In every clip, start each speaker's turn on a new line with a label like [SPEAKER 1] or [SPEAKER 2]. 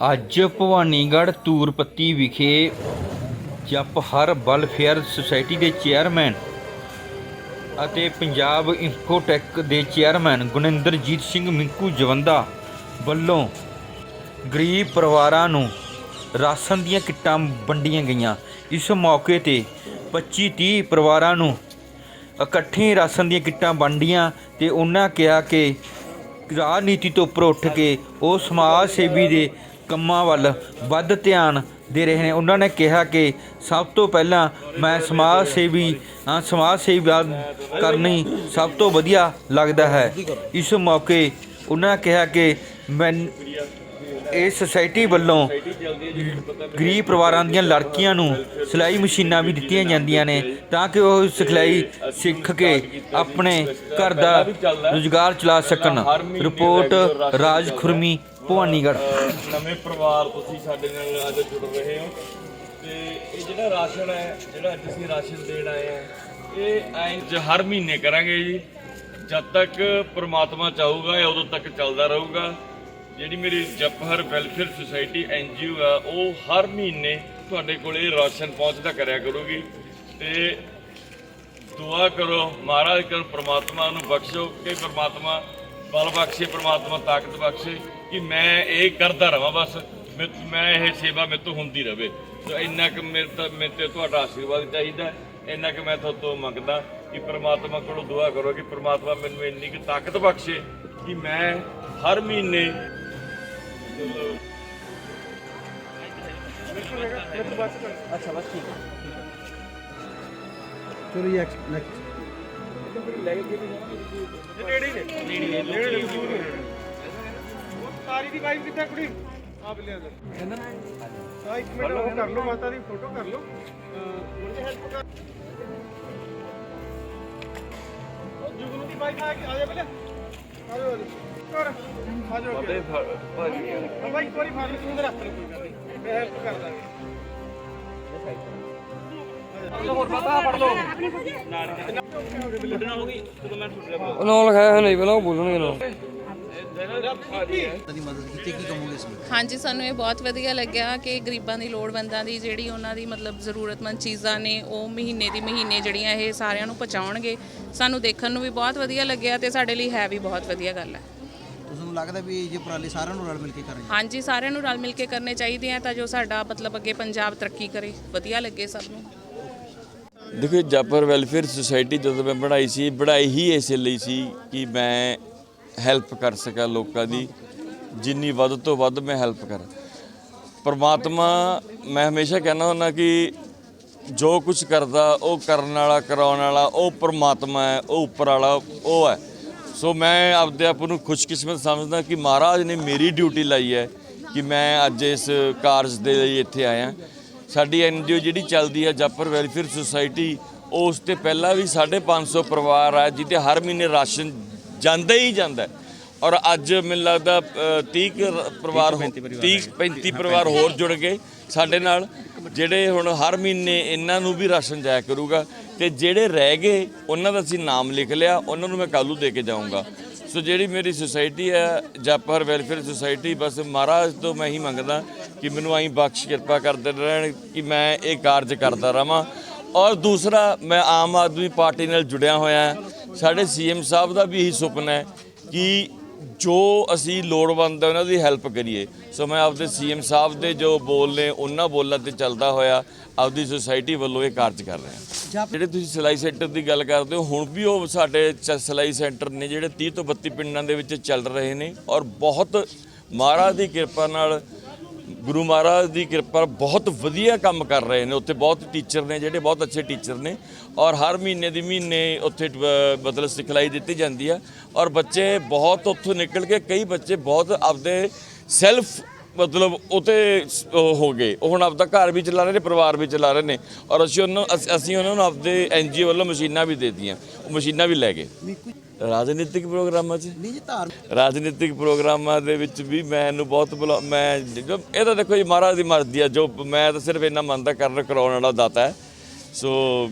[SPEAKER 1] ਅੱਜ ਭਵਾਨੀਗੜ੍ਹ ਤੂਰਪੱਤੀ ਵਿਖੇ Jap Har welfare society ਦੇ ਚੇਅਰਮੈਨ ਅਤੇ ਪੰਜਾਬ ਇਨਫੋਟੈਕ ਦੇ ਚੇਅਰਮੈਨ ਗੁਨਿੰਦਰਜੀਤ ਸਿੰਘ ਮਿੰਕੂ ਜਵੰਦਾ ਵੱਲੋਂ ਗਰੀਬ ਪਰਿਵਾਰਾਂ ਨੂੰ ਰਾਸ਼ਨ ਦੀਆਂ ਕਿੱਟਾਂ ਵੰਡੀਆਂ ਗਈਆਂ। ਇਸ ਮੌਕੇ ਤੇ 25-30 ਪਰਿਵਾਰਾਂ ਨੂੰ ਇਕੱਠੇ ਰਾਸ਼ਨ ਦੀਆਂ ਕਿੱਟਾਂ ਵੰਡੀਆਂ ਤੇ ਉਹਨਾਂ ਕਿਹਾ ਕਿ ਰਾਜਨੀਤੀ ਤੋਂ ਉੱਪਰ ਉੱਠ ਕੇ ਉਹ ਸਮਾਜ ਸੇਵੀ ਦੇ ਕੰਮਾਂ ਵੱਲ ਵੱਧ ਧਿਆਨ ਦੇ ਰਹੇ ਨੇ। ਉਹਨਾਂ ਨੇ ਕਿਹਾ ਕਿ ਸਭ ਤੋਂ ਪਹਿਲਾਂ ਮੈਂ ਸਮਾਜ ਸੇਵੀ, ਹਾਂ, ਸਮਾਜ ਸੇਵਾ ਕਰਨੀ ਸਭ ਤੋਂ ਵਧੀਆ ਲੱਗਦਾ ਹੈ। ਇਸ ਮੌਕੇ ਉਹਨਾਂ ਕਿਹਾ ਕਿ ਮੈਂ ਇਹ ਸੁਸਾਇਟੀ ਵੱਲੋਂ ਗਰੀਬ ਪਰਿਵਾਰਾਂ ਦੀਆਂ ਲੜਕੀਆਂ ਨੂੰ ਸਿਲਾਈ ਮਸ਼ੀਨਾਂ ਵੀ ਦਿੱਤੀਆਂ ਜਾਂਦੀਆਂ ਨੇ ਤਾਂ ਕਿ ਉਹ ਸਿਖਲਾਈ ਸਿੱਖ ਕੇ ਆਪਣੇ ਘਰ ਦਾ ਰੁਜ਼ਗਾਰ ਚਲਾ ਸਕਣ। ਰਿਪੋਰਟ ਰਾਜ ਖੁਰਮੀ ਭਵਾਨੀਗੜ੍ਹ।
[SPEAKER 2] ਨਵੇਂ ਪਰਿਵਾਰ ਤੁਸੀਂ ਸਾਡੇ ਨਾਲ ਅੱਜ ਜੁੜ ਰਹੇ ਹੋ। ਤੇ ਇਹ ਜਿਹੜਾ ਰਾਸ਼ਨ ਹੈ, ਜਿਹੜਾ ਅੱਜ ਅਸੀਂ ਰਾਸ਼ਨ ਦੇਣ ਆਏ ਆ ਇਹ ਐਂ ਹਰ ਮਹੀਨੇ ਕਰਾਂਗੇ ਜੀ। ਜਦ ਤੱਕ ਪ੍ਰਮਾਤਮਾ ਚਾਹੂਗਾ, ਇਹ ਉਦੋਂ ਤੱਕ ਚੱਲਦਾ ਰਹੂਗਾ। ਜਿਹੜੀ ਮੇਰੀ ਜਪਹਰ ਵੈਲਫੇਅਰ ਸੁਸਾਇਟੀ ਐਨਜੀਓ ਆ, ਉਹ ਹਰ ਮਹੀਨੇ ਤੁਹਾਡੇ ਕੋਲੇ ਰਾਸ਼ਨ ਪਹੁੰਚਦਾ ਕਰਿਆ ਕਰੂਗੀ। ਤੇ ਦੁਆ ਕਰੋ, ਮਹਾਰਾਜ ਕਰ ਪ੍ਰਮਾਤਮਾ ਨੂੰ ਬਖਸ਼ੋ, ਕਿ ਪ੍ਰਮਾਤਮਾ ਬਲ ਬਖਸ਼ੇ, ਪ੍ਰਮਾਤਮਾ ਤਾਕਤ ਬਖਸ਼ੇ। ਕਿ ਮੈਂ ਇਹ ਕਰਦਾ ਰਵਾਂ ਬਸ ਮੈਂ- ਇਹ ਸੇਵਾ ਮੇਰੇ ਤੋਂ ਹੁੰਦੀ ਰਵੇ। ਸੋ ਇੰਨਾ ਕਿ ਮੇਰੇ ਤਾਂ ਮੇਰੇ ਤੇ ਤੁਹਾਡਾ ਆਸ਼ੀਰਵਾਦ ਚਾਹੀਦਾ। ਇੰਨਾ ਕਿ ਮੈਂ ਤੁਹਾਡੇ ਤੋਂ ਮੰਗਦਾ ਕਿ ਪ੍ਰਮਾਤਮਾ ਕੋਲੋਂ ਦੁਆ ਕਰੋ ਕਿ ਪ੍ਰਮਾਤਮਾ ਮੈਨੂੰ ਇੰਨੀ ਕਿ ਤਾਕਤ ਬਖਸ਼ੇ ਕਿ ਮੈਂ ਹਰ ਮਹੀਨੇ
[SPEAKER 3] ਚਲੋ ਜੀ ਨੈਕਸਟ
[SPEAKER 4] ਸਾਰੀ ਦੀ ਵਾਈਫ ਕਿੱਥੇ ਕੁੜੀ ਆ ਬਿੱਲੇ ਅੰਦਰ ਆ ਇੱਕ ਮਿੰਟ ਉਹ ਕਰ ਲਓ ਮਾਤਾ ਦੀ ਫੋਟੋ ਕਰ ਲਓ ਮੁੰਡੇ ਹੈਲਪ ਕਰ ਉਹ ਜੁਗਨੂ ਦੀ ਵਾਈਫ ਆ ਆ ਜਾ ਬਿੱਲੇ ਆ ਜਾ ਕਰ ਆ ਜਾ ਅੱਗੇ। ਹਾਂ ਬਾਈ ਕੋਈ ਫਾਰਮ ਸੁਣ ਰੱਖ ਲਓ ਕੋਈ ਗੱਲ ਨਹੀਂ ਮੈਂ ਹੈਲਪ ਕਰ ਦਾਂਗੇ
[SPEAKER 5] ਉਹਨਾਂ ਲਿਖਾਇਆ ਹੈ ਨਹੀਂ ਪਹਿਲਾਂ ਉਹ ਬੋਲਣਗੇ ਨਾ
[SPEAKER 3] ਦੀ ਮਦਦ ਕੀਤੀ ਕੀ ਕਹੋਗੇ ਇਸ ਵਿੱਚ
[SPEAKER 6] ਹਾਂਜੀ ਸਾਨੂੰ ਇਹ ਬਹੁਤ ਵਧੀਆ ਲੱਗਿਆ ਕਿ ਗਰੀਬਾਂ ਦੀ ਲੋੜਵੰਦਾਂ ਦੀ ਜਿਹੜੀ ਉਹਨਾਂ ਦੀ ਮਤਲਬ ਜ਼ਰੂਰਤਮੰਦ ਚੀਜ਼ਾਂ ਨੇ ਉਹ ਮਹੀਨੇ ਦੀ ਮਹੀਨੇ ਜਿਹੜੀਆਂ ਇਹ ਸਾਰਿਆਂ ਨੂੰ ਪਹੁੰਚਾਉਣਗੇ। ਸਾਨੂੰ ਦੇਖਣ ਨੂੰ ਵੀ ਬਹੁਤ ਵਧੀਆ ਲੱਗਿਆ ਤੇ ਸਾਡੇ ਲਈ ਹੈ ਵੀ ਬਹੁਤ ਵਧੀਆ ਗੱਲ ਹੈ।
[SPEAKER 3] ਤੁਹਾਨੂੰ ਲੱਗਦਾ ਵੀ ਇਹ ਜੇ ਉਪਰਾਲੇ ਸਾਰਿਆਂ ਨੂੰ ਰਲ ਮਿਲ ਕੇ ਕਰਨੇ
[SPEAKER 6] ਹਾਂਜੀ ਸਾਰਿਆਂ ਨੂੰ ਰਲ ਮਿਲ ਕੇ ਕਰਨੇ ਚਾਹੀਦੇ ਆ ਤਾਂ ਜੋ ਸਾਡਾ ਮਤਲਬ ਅੱਗੇ ਪੰਜਾਬ ਤਰੱਕੀ ਕਰੇ। ਵਧੀਆ ਲੱਗੇ ਸਭ ਨੂੰ।
[SPEAKER 2] ਦੇਖੋ ਜਾਪਰ ਵੈਲਫੇਅਰ ਸੁਸਾਇਟੀ ਜਦੋਂ ਮੈਂ ਬਣਾਈ ਸੀ ਬਣਾਈ ਹੀ ਇਸੇ ਲਈ ਸੀ ਕਿ ਮੈਂ ਹੈਲਪ ਕਰ ਸਕਾਂ ਲੋਕਾਂ ਦੀ, ਜਿੰਨੀ ਵੱਧ ਤੋਂ ਵੱਧ ਮੈਂ ਹੈਲਪ ਕਰਾਂ। ਪਰਮਾਤਮਾ, ਮੈਂ ਹਮੇਸ਼ਾ ਕਹਿੰਦਾ ਹੁੰਦਾ ਕਿ ਜੋ ਕੁਝ ਕਰਦਾ, ਉਹ ਕਰਨ ਵਾਲਾ, ਕਰਾਉਣ ਵਾਲਾ, ਉਹ ਪਰਮਾਤਮਾ ਹੈ, ਉਹ ਉੱਪਰ ਵਾਲਾ, ਉਹ ਹੈ। ਸੋ ਮੈਂ ਆਪਦੇ ਆਪ ਨੂੰ ਖੁਸ਼ਕਿਸਮਤ ਸਮਝਦਾ ਕਿ ਮਹਾਰਾਜ ਨੇ ਮੇਰੀ ਡਿਊਟੀ ਲਾਈ ਹੈ ਕਿ ਮੈਂ ਅੱਜ ਇਸ ਕਾਰਜ ਦੇ ਲਈ ਇੱਥੇ ਆਇਆ। ਸਾਡੀ ਐਨਜੀਓ ਜਿਹੜੀ ਚੱਲਦੀ ਹੈ ਜਾਪਰ ਵੈਲਫੇਅਰ ਸੁਸਾਇਟੀ ਉਸ ਤੇ ਪਹਿਲਾਂ ਵੀ 550 ਪਰਿਵਾਰ ਆ ਜਿਹਦੇ ਹਰ ਮਹੀਨੇ ਰਾਸ਼ਨ ਜਾਂਦਾ ਹੀ ਜਾਂਦਾ। ਔਰ ਅੱਜ ਮੈਨੂੰ ਲੱਗਦਾ ਅ, 30 ਕੁ ਰ- ਪਰਿਵਾਰ 30 35 ਪਰਿਵਾਰ ਹੋਰ ਜੁੜ ਗਏ ਸਾਡੇ ਨਾਲ ਜਿਹੜੇ ਹੁਣ ਹਰ ਮਹੀਨੇ ਇਹਨਾਂ ਨੂੰ ਵੀ ਰਾਸ਼ਨ ਜਾਇਆ ਕਰੂਗਾ ਤੇ ਜਿਹੜੇ ਰਹਿ ਗਏ ਉਹਨਾਂ ਦਾ ਅਸੀਂ ਨਾਮ ਲਿਖ ਲਿਆ ਉਹਨਾਂ ਨੂੰ ਮੈਂ ਕੱਲ੍ਹ ਨੂੰ ਦੇ ਕੇ ਜਾਊਂਗਾ। ਸੋ ਜਿਹੜੀ ਮੇਰੀ ਸੁਸਾਇਟੀ ਹੈ ਜਾਪਰ ਵੈਲਫੇਅਰ ਸੁਸਾਇਟੀ ਬਸ ਮਹਾਰਾਜ ਤੋਂ ਮੈਂ ਹੀ ਮੰਗਦਾ ਕਿ ਮੈਨੂੰ ਆਈ ਬਖਸ਼ ਕਿਰਪਾ ਕਰਦੇ ਰਹਿਣ ਕਿ ਮੈਂ ਇਹ ਕਾਰਜ ਕਰਦਾ ਰਵਾਂ। ਔਰ ਦੂਸਰਾ ਮੈਂ ਆਮ ਆਦਮੀ ਪਾਰਟੀ ਨਾਲ ਜੁੜਿਆ ਹੋਇਆ ਹਾਂ। ਸਾਡੇ ਸੀਐਮ ਸਾਹਿਬ ਦਾ ਵੀ ਇਹੀ ਸੁਪਨਾ ਹੈ ਕਿ ਜੋ ਅਸੀਂ ਲੋੜਵੰਦ ਹੈ ਉਹਨਾਂ ਦੀ ਹੈਲਪ ਕਰੀਏ। ਸੋ ਮੈਂ ਆਪਦੇ ਸੀਐਮ ਸਾਹਿਬ ਦੇ ਜੋ ਬੋਲ ਨੇ, ਉਹਨਾਂ ਬੋਲਾਂ ਤੇ ਚੱਲਦਾ ਹੋਇਆ ਆਪਦੀ ਸੁਸਾਇਟੀ ਵੱਲੋਂ ਇਹ ਕਾਰਜ ਕਰ ਰਹੇ। ਹਾਂ ਜਿਹੜੇ ਤੁਸੀਂ ਸਿਲਾਈ ਸੈਂਟਰ ਦੀ ਗੱਲ ਕਰਦੇ ਹੋ, ਹੁਣ ਵੀ ਉਹ ਸਾਡੇ ਚ- ਸਿਲਾਈ ਸੈਂਟਰ ਨੇ, ਜਿਹੜੇ 30 ਤੋਂ 32 ਪਿੰਡਾਂ ਦੇ ਵਿੱਚ ਚੱਲ ਰਹੇ ਨੇ ਔਰ ਬਹੁਤ ਮਹਾਰਾਜ ਦੀ ਕਿਰਪਾ ਨਾਲ ਗੁਰੂ ਮਹਾਰਾਜ ਦੀ ਕਿਰਪਾ ਬਹੁਤ ਵਧੀਆ ਕੰਮ ਕਰ ਰਹੇ ਨੇ। ਉੱਥੇ ਬਹੁਤ ਟੀਚਰ ਨੇ ਜਿਹੜੇ ਬਹੁਤ ਅੱਛੇ ਟੀਚਰ ਨੇ। ਔਰ ਹਰ ਮਹੀਨੇ ਦੀ ਮਹੀਨੇ ਉੱਥੇ ਮਤਲਬ ਸਿਖਲਾਈ ਦਿੱਤੀ ਜਾਂਦੀ ਆ। ਔਰ ਬੱਚੇ ਬਹੁਤ ਉੱਥੋਂ ਨਿਕਲ ਕੇ, ਕਈ ਬੱਚੇ ਬਹੁਤ ਆਪਦੇ ਸੈਲਫ ਮਤਲਬ ਉਤੇ ਹੋ ਗਏ। ਉਹ ਹੁਣ ਆਪਦਾ ਘਰ ਵੀ ਚਲਾ ਰਹੇ ਨੇ ਪਰਿਵਾਰ ਵੀ ਚਲਾ ਰਹੇ ਨੇ। ਔਰ ਅਸੀਂ ਉਹਨਾਂ ਅਸ- ਅਸੀਂ ਉਹਨਾਂ ਨੂੰ ਆਪਦੇ ਐਨਜੀਓ ਵੱਲੋਂ ਮਸ਼ੀਨਾਂ ਵੀ ਦੇ ਦਿੱਤੀਆਂ। ਉਹ ਮਸ਼ੀਨਾਂ ਵੀ ਲੈ ਗਏ। ਰਾਜਨੀਤਿਕ ਪ੍ਰੋਗਰਾਮਾਂ 'ਚ?
[SPEAKER 3] ਨਹੀਂ ਜੀ ਧਾਰ
[SPEAKER 2] ਰਾਜਨੀਤਿਕ ਪ੍ਰੋਗਰਾਮਾਂ ਦੇ ਵਿੱਚ ਵੀ ਮੈਨੂੰ ਬਹੁਤ ਬੁਲਾ- ਮੈਂ ਜੋ- ਇਹ ਤਾਂ ਦੇਖੋ ਜੀ ਮਹਾਰਾਜ ਦੀ ਮਰਜ਼ੀ ਆ। ਜੋ ਮੈਂ ਤਾਂ ਸਿਰਫ ਇੰਨਾ ਮੰਨਦਾ ਕਰਨ ਕਰਾਉਣ ਵਾਲਾ ਦਾਤਾ ਹੈ। ਸੋ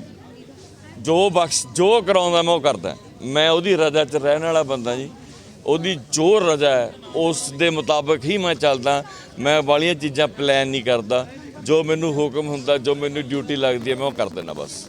[SPEAKER 2] ਜੋ ਬਖਸ਼ ਜੋ ਕਰਾਉਂਦਾ ਮੈਂ ਉਹ ਕਰਦਾ। ਮੈਂ ਉਹਦੀ ਰਜ਼ਾ 'ਚ ਰਹਿਣ ਵਾਲਾ ਬੰਦਾ ਜੀ। ਉਹਦੀ ਜੋ ਰਜ਼ਾ ਹੈ, ਉਸ ਦੇ ਮੁਤਾਬਕ ਹੀ ਮੈਂ ਚੱਲਦਾ। ਮੈਂ ਵਾਲੀਆਂ ਚੀਜ਼ਾਂ ਪਲਾਨ ਨਹੀਂ ਕਰਦਾ। ਜੋ ਮੈਨੂੰ ਹੁਕਮ ਹੁੰਦਾ, ਜੋ ਮੈਨੂੰ ਡਿਊਟੀ ਲੱਗਦੀ ਹੈ, ਮੈਂ ਉਹ ਕਰ ਦਿੰਦਾ ਬਸ।